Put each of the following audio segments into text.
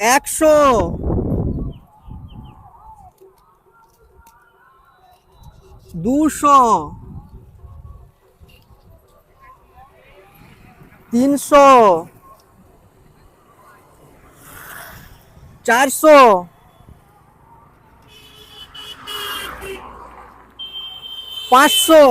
একশো। দুশো। তিনশো। চারশো। পাঁচশো।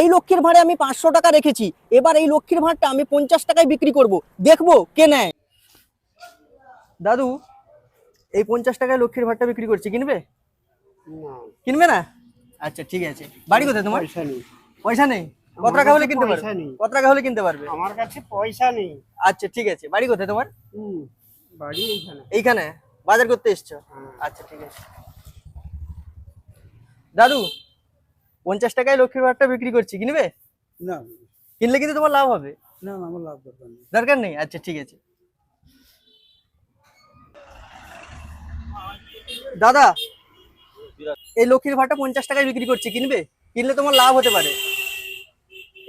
এই লক্ষ্মীর ভাঁড়ে আমি পাঁচশো টাকা রেখেছি। এবার এই লক্ষ্মীর ভাঁড়টা আমি পঞ্চাশ টাকায় বিক্রি করব। দেখব কে নেয়। দাদু এই পঞ্চাশ টাকায় লক্ষ্মীর ভাঁড়টা বিক্রি করছি কিনবে? না। কিনবে না? আচ্ছা ঠিক আছে। বাড়ি কোথায় তোমার? পয়সা নেই। পয়সা নেই? কত টাকা হলে কিনতে পারবে? নেই। কত টাকা হলে কিনতে পারবে? আমার কাছে পয়সা নেই। আচ্ছা ঠিক আছে। বাড়ি কোথায় তোমার? বাড়ি এইখানে। এইখানে? বাজার করতে এসছো? হ্যাঁ। আচ্ছা ঠিক আছে। দাদু পঞ্চাশ টাকায় লক্ষ্মীর ভাঁড়টা বিক্রি করছি কিনবে না। কিনলে কিন্তু তোমার লাভ হবে। না না আমার লাভ দরকার নেই। দরকার নেই? আচ্ছা ঠিক আছে। দাদা এই লক্ষ্মীর ভাড়াটা পঞ্চাশ টাকায় বিক্রি করছি কিনবে কিনলে তোমার লাভ হতে পারে।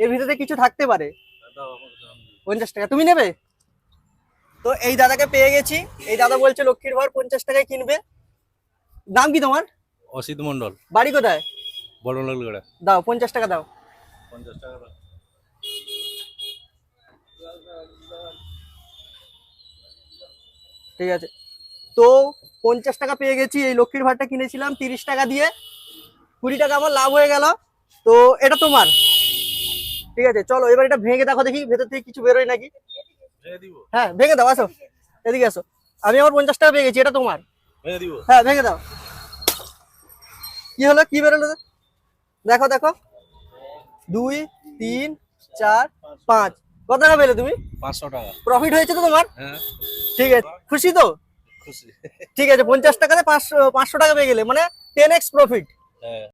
এর ভিতরে কিছু থাকতে পারে। পঞ্চাশ টাকা। তুমি নেবে? তো এই দাদাকে পেয়ে গেছি। এই দাদা বলছে লক্ষ্মীর ভাড় পঞ্চাশ টাকায় কিনবে। দাম কি তোমার? অসিত মন্ডল বাড়ি কোথায়? বড় লালগড়া দাও পঞ্চাশ টাকা দাও। পঞ্চাশ টাকা দাও। ঠিক আছে। তো পঞ্চাশ টাকা পেয়ে গেছি এই লক্ষ্মীর ভাড়টা কিনেছিলাম তিরিশ টাকা দিয়ে। কুড়ি টাকা আমার লাভ হয়ে গেল। তো এটা তোমার। ঠিক আছে চলো এবার এটা ভেঙে দেখো দেখি ভেতর থেকে কিছু বেরোয় নাকি? ভেঙে দিব। হ্যাঁ ভেঙে দাও আসো। এদিকে আসো। আমি আমার পঞ্চাশ টাকা পেয়ে গেছি এটা তোমার। ভেঙে দিব। হ্যাঁ ভেঙে দাও। কি হলো কি বেরোলো? দেখো দেখো। দুই তিন চার পাঁচ। কত টাকা পেলে তুমি? পাঁচশো টাকা। প্রফিট হয়েছে তো তোমার? হ্যাঁ। ঠিক আছে। খুশি তো? খুশি। ঠিক আছে পঞ্চাশ টাকাতে পাঁচশো পাঁচশো টাকা পেয়ে গেলে মানে টেন এক্স প্রফিট